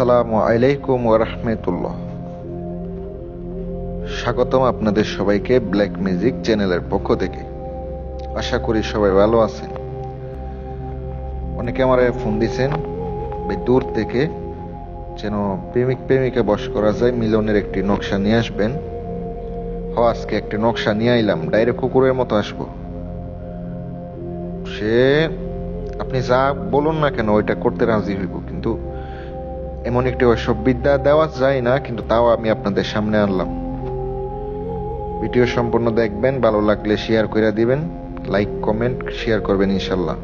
আসসালামু আলাইকুম ওরহমতুল্লাহ স্বাগতম আপনাদের সবাইকে ব্ল্যাক মিউজিক চ্যানেলের পক্ষ থেকে। আশা করি সবাই ভালো আছেন। অনেকে আমার ফোন ভাই দূর থেকে যেন প্রেমিক প্রেমিকা বস করা যায়, মিলনের একটি নকশা নিয়ে আসবেন। হ আজকে একটি নকশা নিয়ে আইলাম, ডাইরেক্ট কুকুরের মতো আসব। সে, আপনি যা বলুন না কেন, ওইটা করতে রাজি হইব, কিন্তু এমন একটি ওইসব বিদ্যা দেওয়া যায় না, কিন্তু তাও আমি আপনাদের সামনে আনলাম। ভিডিও সম্পূর্ণ দেখবেন, ভালো লাগলে শেয়ার করে দিবেন লাইক কমেন্ট শেয়ার করবেন ইনশাল্লাহ।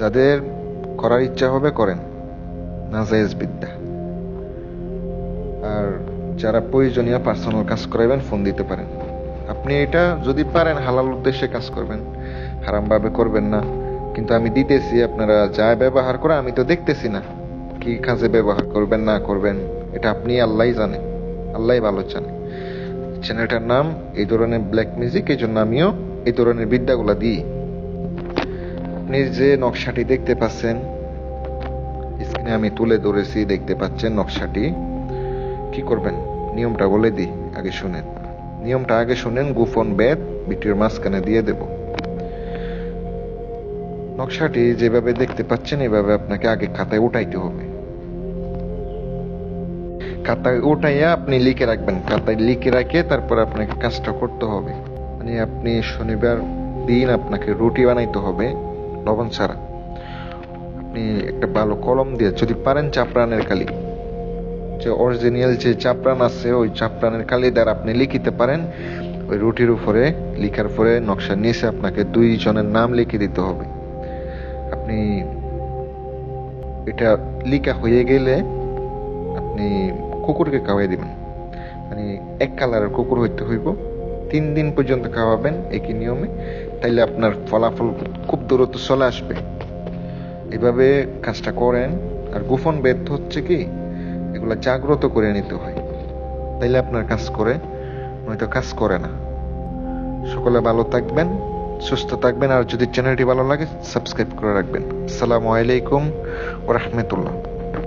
যাদের করার ইচ্ছা হবে করেন, নাজায়েজ বিদ্যা। আর যারা প্রয়োজনীয় পার্সোনাল কাজ করাবেন ফোন দিতে পারেন। আপনি এটা যদি পারেন, হালাল উদ্দেশ্যে কাজ করবেন, হারামভাবে করবেন না। কিন্তু আমি দিতেছি, আপনারা যা ব্যবহার করে আমি তো দেখতেছি না। কি কাজে ব্যবহার করবেন, না করবেন, এটা আপনি আল্লাহ জানে আল্লাহ ভালো জানে চ্যানেলটার নাম, এই ধরনের ব্ল্যাক মিউজিক এই জন্য আমিও এই ধরনের বিদ্যাগুলা দিই। আপনি যে নকশাটি দেখতে পাচ্ছেন স্ক্রিনে আমি তুলে ধরেছি, দেখতে পাচ্ছেন নকশাটি। কি করবেন? নিয়মটা বলে দিই, আগে শুনেন। নিয়মটা আগে শুনেন, গোপন বেদ ভিডিওর মাঝখানে দিয়ে দেব। নকশাটি যেভাবে দেখতে পাচ্ছেন, এভাবে আপনাকে আগে খাতায় উঠাইতে হবে। খাতায় উঠাইয়া আপনি লিখে রাখবেন। খাতায় লিখে রাখে তারপর আপনাকে কাজটা করতে হবে। মানে আপনি শনিবার দিন আপনাকে রুটি বানাইতে হবে, লবণ ছাড়া। আপনি একটা ভালো কলম দিয়ে, যদি পারেন চাপড়ানের কালি। যে অরিজিনাল যে চাপড়ান আছে, ওই চাপড়ানের কালি দ্বারা আপনি লিখিতে পারেন। ওই রুটির উপরে, লিখার পরে নকশার নিচে আপনাকে দুইজনের নাম লিখে দিতে হবে। আপনি এটা লিকা হয়ে গেলে আপনি কুকুরকে খাওয়াই দিবেন। মানে এক কালারের কুকুর হইতে হইব। তিন দিন পর্যন্ত খাওয়াবেন একই নিয়মে। তাইলে আপনার ফলাফল খুব দ্রুত চলে আসবে। এভাবে কাজটা করেন। আর গোপন বেদ হচ্ছে কি, এগুলো জাগ্রত করে নিতে হয়। তাইলে আপনার কাজ করে, নয়তো কাজ করে না। সকলে ভালো থাকবেন। সুস্থ থাকবেন আর যদি চ্যানেলটি ভালো লাগে সাবস্ক্রাইব করে রাখবেন। আসসালামু আলাইকুম ওরহমতুল্লাহ